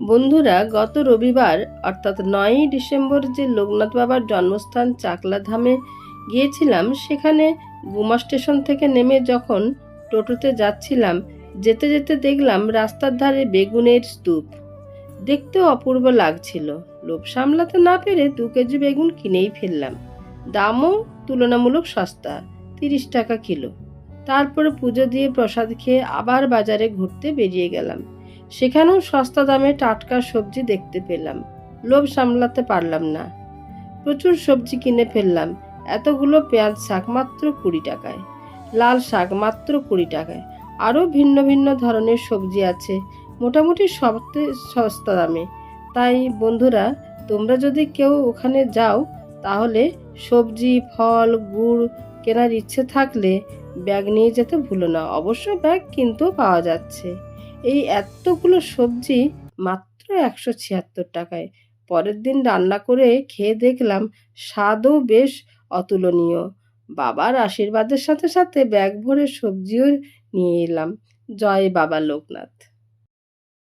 বন্ধুরা, গত রবিবার, অর্থাৎ নয়ই ডিসেম্বর যে লোকনাথ বাবার জন্মস্থান চাকলা ধামে গিয়েছিলাম, সেখানে গুমা স্টেশন থেকে নেমে যখন টোটোতে যাচ্ছিলাম, যেতে যেতে দেখলাম রাস্তার ধারে বেগুনের স্তূপ। দেখতেও অপূর্ব লাগছিল। লোভ সামলাতে না পেরে দু কেজি বেগুন কিনেই ফেললাম। দামও তুলনামূলক সস্তা, তিরিশ টাকা কিলো। তারপরে পুজো দিয়ে প্রসাদ খেয়ে আবার বাজারে ঘুরতে বেরিয়ে গেলাম। সেখানেও সস্তা দামে টাটকা সবজি দেখতে পেলাম। লোভ সামলাতে পারলাম না। প্রচুর সবজি কিনে ফেললাম। এতগুলো পেঁয়াজ শাক মাত্র কুড়ি টাকায়। লাল শাক মাত্র কুড়ি টাকায়। আরও ভিন্ন ভিন্ন ধরনের সবজি আছে। মোটামুটি সবতে সস্তা দামে। তাই বন্ধুরা, তোমরা যদি কেউ ওখানে যাও, তাহলে সবজি, ফল, গুড় কেনার ইচ্ছে থাকলে ব্যাগ নিয়ে যেতে ভুলো না। অবশ্য ব্যাগ কিন্তু পাওয়া যাচ্ছে। এই এতগুলো সবজি মাত্র একশো ছিয়াত্তর টাকায়। পরের দিন রান্না করে খেয়ে দেখলাম স্বাদও বেশ অতুলনীয়। বাবার আশীর্বাদের সাথে সাথে ব্যাগ ভরে সবজিও নিয়ে এলাম। জয় বাবা লোকনাথ।